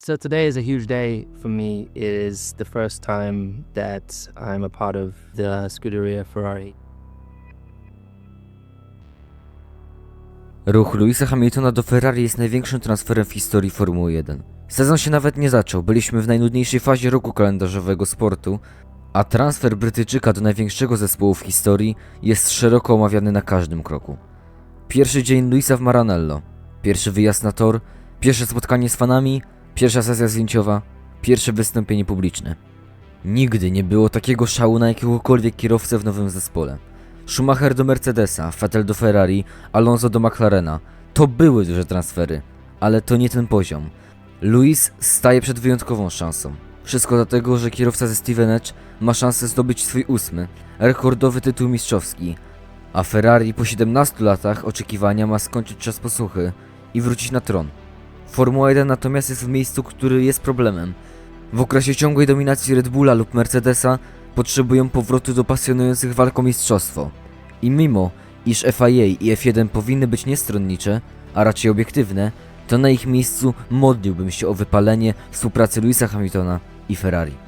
So today is a huge day for me. It is the first time that I'm a part of the Scuderia Ferrari. Ruch Louisa Hamiltona do Ferrari jest największym transferem w historii Formuły 1. Sezon się nawet nie zaczął, byliśmy w najnudniejszej fazie roku kalendarzowego sportu, a transfer Brytyjczyka do największego zespołu w historii jest szeroko omawiany na każdym kroku. Pierwszy dzień Luisa w Maranello, pierwszy wyjazd na tor, pierwsze spotkanie z fanami, pierwsza sesja zdjęciowa, pierwsze wystąpienie publiczne. Nigdy nie było takiego szału na jakiegokolwiek kierowcę w nowym zespole. Schumacher do Mercedesa, Vettel do Ferrari, Alonso do McLarena. To były duże transfery, ale to nie ten poziom. Luis staje przed wyjątkową szansą. Wszystko dlatego, że kierowca ze Steven Edge ma szansę zdobyć swój ósmy, rekordowy tytuł mistrzowski, a Ferrari po 17 latach oczekiwania ma skończyć czas posłuchy i wrócić na tron. Formuła 1 natomiast jest w miejscu, który jest problemem. W okresie ciągłej dominacji Red Bulla lub Mercedesa potrzebują powrotu do pasjonujących walk o mistrzostwo. I mimo, iż FIA i F1 powinny być niestronnicze, a raczej obiektywne, to na ich miejscu modliłbym się o wypalenie współpracy Louisa Hamiltona i Ferrari.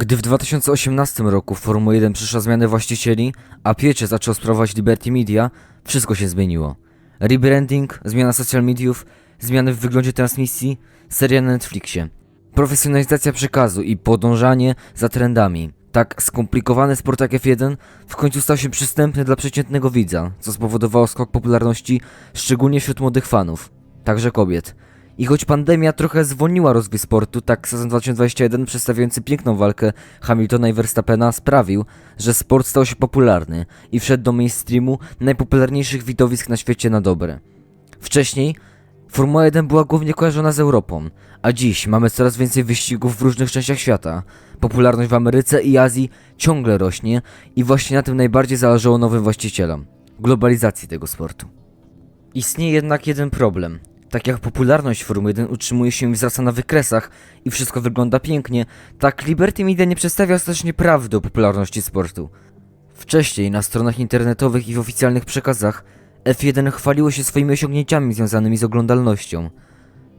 Gdy w 2018 roku w Formuły 1 przyszła zmiana właścicieli, a pieczę zaczął sprawować Liberty Media, wszystko się zmieniło. Rebranding, zmiana social mediów, zmiany w wyglądzie transmisji, seria na Netflixie. Profesjonalizacja przekazu i podążanie za trendami. Tak skomplikowany sport jak F1 w końcu stał się przystępny dla przeciętnego widza, co spowodowało skok popularności szczególnie wśród młodych fanów, także kobiet. I choć pandemia trochę zwolniła rozwój sportu, tak sezon 2021 przedstawiający piękną walkę Hamiltona i Verstappena sprawił, że sport stał się popularny i wszedł do mainstreamu najpopularniejszych widowisk na świecie na dobre. Wcześniej Formuła 1 była głównie kojarzona z Europą, a dziś mamy coraz więcej wyścigów w różnych częściach świata. Popularność w Ameryce i Azji ciągle rośnie i właśnie na tym najbardziej zależało nowym właścicielom globalizacji tego sportu. Istnieje jednak jeden problem. Tak jak popularność Formuły 1 utrzymuje się i wzrasta na wykresach i wszystko wygląda pięknie, tak Liberty Media nie przedstawia ostatecznie prawdy o popularności sportu. Wcześniej na stronach internetowych i w oficjalnych przekazach F1 chwaliło się swoimi osiągnięciami związanymi z oglądalnością.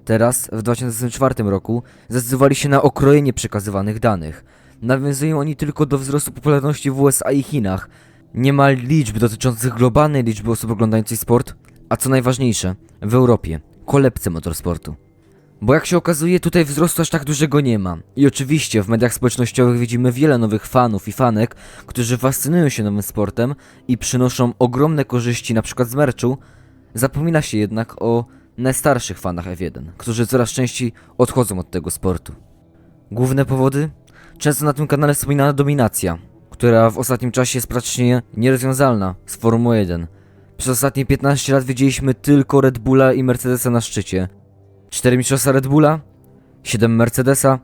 Teraz, w 2004 roku, zdecydowali się na okrojenie przekazywanych danych. Nawiązują oni tylko do wzrostu popularności w USA i Chinach. Nie ma liczb dotyczących globalnej liczby osób oglądających sport, a co najważniejsze, w Europie, kolebce motorsportu. Bo jak się okazuje, tutaj wzrostu aż tak dużego nie ma. I oczywiście w mediach społecznościowych widzimy wiele nowych fanów i fanek, którzy fascynują się nowym sportem i przynoszą ogromne korzyści np. z merczu. Zapomina się jednak o najstarszych fanach F1, którzy coraz częściej odchodzą od tego sportu. Główne powody? Często na tym kanale wspominana dominacja, która w ostatnim czasie jest praktycznie nierozwiązalna z Formuły 1. Przez ostatnie 15 lat widzieliśmy tylko Red Bulla i Mercedesa na szczycie. 4 mistrzostwa Red Bulla, 7 Mercedesa,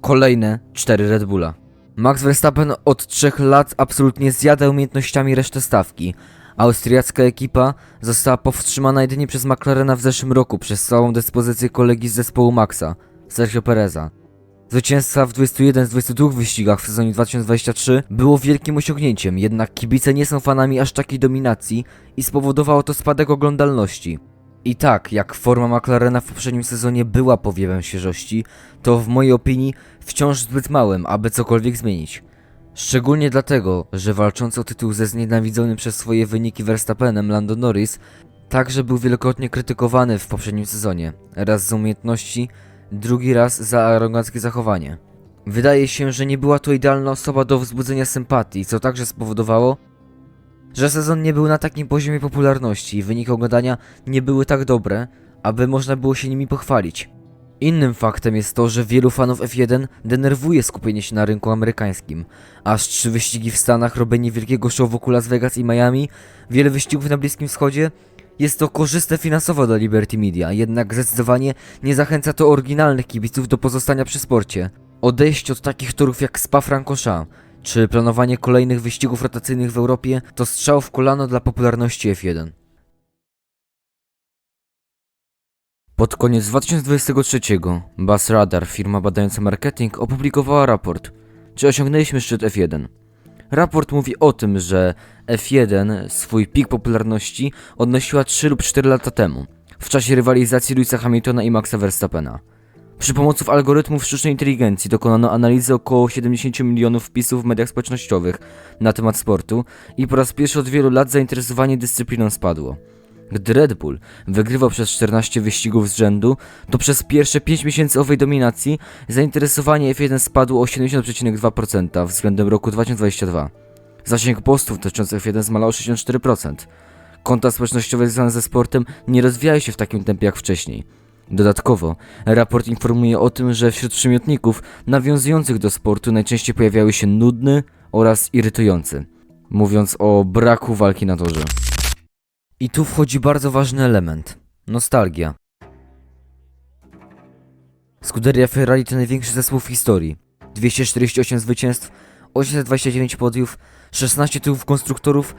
kolejne 4 Red Bulla. Max Verstappen od 3 lat absolutnie zjada umiejętnościami resztę stawki. Austriacka ekipa została powstrzymana jedynie przez McLarena w zeszłym roku przez całą dyspozycję kolegi z zespołu Maxa, Sergio Pereza. Zwycięstwa w 21 z 22 wyścigach w sezonie 2023 było wielkim osiągnięciem, jednak kibice nie są fanami aż takiej dominacji i spowodowało to spadek oglądalności. I tak, jak forma McLarena w poprzednim sezonie była powiewem świeżości, to w mojej opinii wciąż zbyt małym, aby cokolwiek zmienić. Szczególnie dlatego, że walczący o tytuł ze znienawidzonym przez swoje wyniki Verstappenem Lando Norris także był wielokrotnie krytykowany w poprzednim sezonie. Raz z umiejętności, drugi raz za aroganckie zachowanie. Wydaje się, że nie była to idealna osoba do wzbudzenia sympatii, co także spowodowało, że sezon nie był na takim poziomie popularności i wyniki oglądania nie były tak dobre, aby można było się nimi pochwalić. Innym faktem jest to, że wielu fanów F1 denerwuje skupienie się na rynku amerykańskim. Aż trzy wyścigi w Stanach, robienie wielkiego show wokół Las Vegas i Miami, wiele wyścigów na Bliskim Wschodzie. Jest to korzystne finansowo dla Liberty Media, jednak zdecydowanie nie zachęca to oryginalnych kibiców do pozostania przy sporcie. Odejście od takich torów jak Spa-Francorchamps, czy planowanie kolejnych wyścigów rotacyjnych w Europie to strzał w kolano dla popularności F1. Pod koniec 2023 Bus Radar, firma badająca marketing, opublikowała raport, czy osiągnęliśmy szczyt F1. Raport mówi o tym, że F1 swój pik popularności odnosiła 3 lub 4 lata temu, w czasie rywalizacji Louisa Hamiltona i Maxa Verstappena. Przy pomocy algorytmów sztucznej inteligencji dokonano analizy około 70 milionów wpisów w mediach społecznościowych na temat sportu i po raz pierwszy od wielu lat zainteresowanie dyscypliną spadło. Gdy Red Bull wygrywał przez 14 wyścigów z rzędu, to przez pierwsze 5 miesięcy owej dominacji zainteresowanie F1 spadło o 70,2% względem roku 2022. Zasięg postów dotyczących F1 zmalał o 64%. Konta społecznościowe związane ze sportem nie rozwijają się w takim tempie jak wcześniej. Dodatkowo, raport informuje o tym, że wśród przymiotników nawiązujących do sportu najczęściej pojawiały się nudny oraz irytujący, mówiąc o braku walki na torze. I tu wchodzi bardzo ważny element nostalgia. Scuderia Ferrari to największy zespół w historii. 248 zwycięstw, 829 podiów, 16 tytułów konstruktorów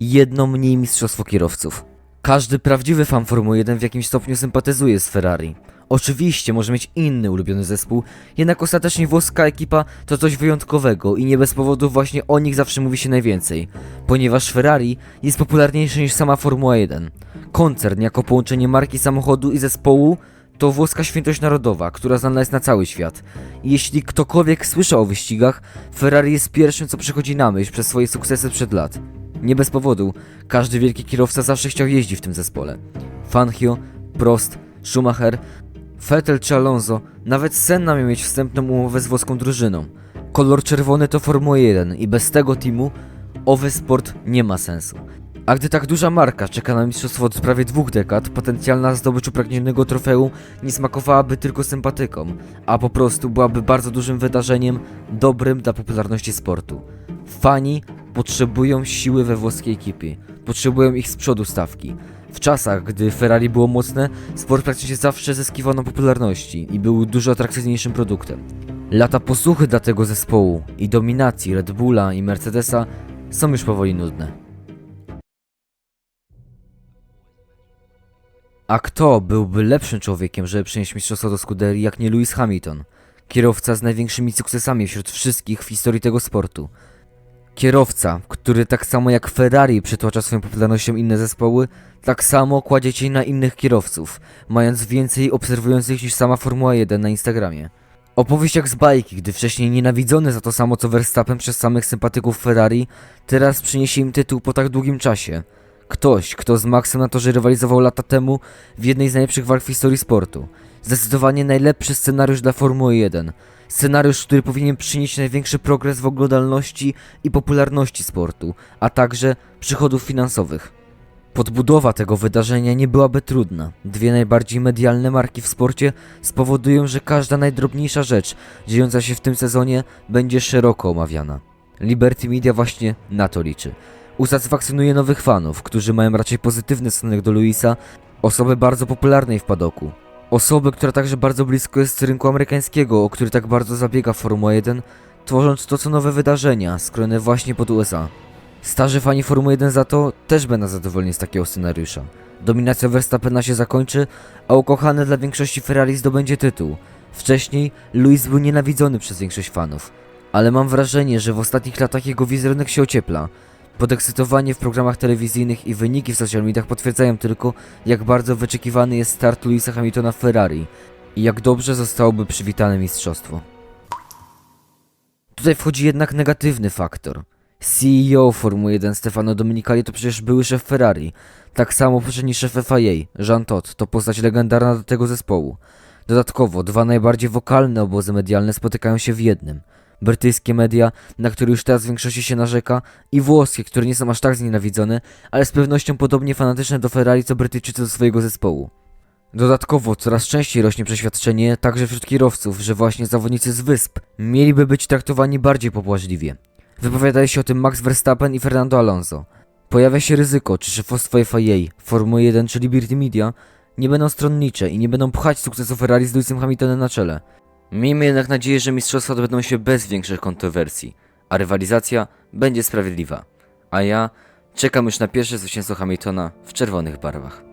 i jedno mniej mistrzostwo kierowców. Każdy prawdziwy fan Formuły 1 w jakimś stopniu sympatyzuje z Ferrari. Oczywiście może mieć inny ulubiony zespół, jednak ostatecznie włoska ekipa to coś wyjątkowego i nie bez powodu właśnie o nich zawsze mówi się najwięcej, ponieważ Ferrari jest popularniejszy niż sama Formuła 1. Koncern jako połączenie marki samochodu i zespołu to włoska świętość narodowa, która znana jest na cały świat. I jeśli ktokolwiek słyszał o wyścigach, Ferrari jest pierwszym co przychodzi na myśl przez swoje sukcesy przed lat. Nie bez powodu, każdy wielki kierowca zawsze chciał jeździć w tym zespole. Fangio, Prost, Schumacher, Vettel czy Alonso, nawet Senna miał mieć wstępną umowę z włoską drużyną. Kolor czerwony to Formuła 1 i bez tego teamu owy sport nie ma sensu. A gdy tak duża marka czeka na mistrzostwo od prawie dwóch dekad, potencjalna zdobycz upragnionego trofeum nie smakowałaby tylko sympatykom, a po prostu byłaby bardzo dużym wydarzeniem, dobrym dla popularności sportu. Fani potrzebują siły we włoskiej ekipie, potrzebują ich z przodu stawki. W czasach, gdy Ferrari było mocne, sport praktycznie zawsze zyskiwał na popularności i był dużo atrakcyjniejszym produktem. Lata posłuchy dla tego zespołu i dominacji Red Bulla i Mercedesa są już powoli nudne. A kto byłby lepszym człowiekiem, żeby przynieść mistrzostwo do Scuderii, jak nie Lewis Hamilton? Kierowca z największymi sukcesami wśród wszystkich w historii tego sportu. Kierowca, który tak samo jak Ferrari przytłacza swoją popularnością inne zespoły, tak samo kładzie cień na innych kierowców, mając więcej obserwujących niż sama Formuła 1 na Instagramie. Opowieść jak z bajki, gdy wcześniej nienawidzony za to samo co Verstappen przez samych sympatyków Ferrari, teraz przyniesie im tytuł po tak długim czasie. Ktoś, kto z Maxem na torze rywalizował lata temu w jednej z najlepszych walk w historii sportu. Zdecydowanie najlepszy scenariusz dla Formuły 1. Scenariusz, który powinien przynieść największy progres w oglądalności i popularności sportu, a także przychodów finansowych. Podbudowa tego wydarzenia nie byłaby trudna. Dwie najbardziej medialne marki w sporcie spowodują, że każda najdrobniejsza rzecz dziejąca się w tym sezonie będzie szeroko omawiana. Liberty Media właśnie na to liczy. Usatysfakcjonuje nowych fanów, którzy mają raczej pozytywny stosunek do Luisa, osoby bardzo popularnej w padoku. Osoby, która także bardzo blisko jest rynku amerykańskiego, o który tak bardzo zabiega Formuła 1, tworząc to co nowe wydarzenia, skrojone właśnie pod USA. Starzy fani Formuły 1 za to też będą zadowoleni z takiego scenariusza. Dominacja Verstappena się zakończy, a ukochany dla większości Ferrari zdobędzie tytuł. Wcześniej Luis był nienawidzony przez większość fanów, ale mam wrażenie, że w ostatnich latach jego wizerunek się ociepla. Podekscytowanie w programach telewizyjnych i wyniki w social mediach potwierdzają tylko, jak bardzo wyczekiwany jest start Louisa Hamiltona w Ferrari i jak dobrze zostałoby przywitane mistrzostwo. Tutaj wchodzi jednak negatywny faktor. CEO Formuły 1 Stefano Domenicali to przecież były szef Ferrari. Tak samo poprzedni szef FIA, Jean Todt, to postać legendarna do tego zespołu. Dodatkowo, dwa najbardziej wokalne obozy medialne spotykają się w jednym. Brytyjskie media, na które już teraz w większości się narzeka, i włoskie, które nie są aż tak znienawidzone, ale z pewnością podobnie fanatyczne do Ferrari co Brytyjczycy do swojego zespołu. Dodatkowo coraz częściej rośnie przeświadczenie, także wśród kierowców, że właśnie zawodnicy z wysp mieliby być traktowani bardziej pobłażliwie. Wypowiadają się o tym Max Verstappen i Fernando Alonso. Pojawia się ryzyko, czy szefostwo FIA, Formuły 1 czy Liberty Media nie będą stronnicze i nie będą pchać sukcesu Ferrari z Lewisem Hamiltonem na czele. Miejmy jednak nadzieję, że mistrzostwa odbędą się bez większych kontrowersji, a rywalizacja będzie sprawiedliwa. A ja czekam już na pierwsze zwycięstwo Hamiltona w czerwonych barwach.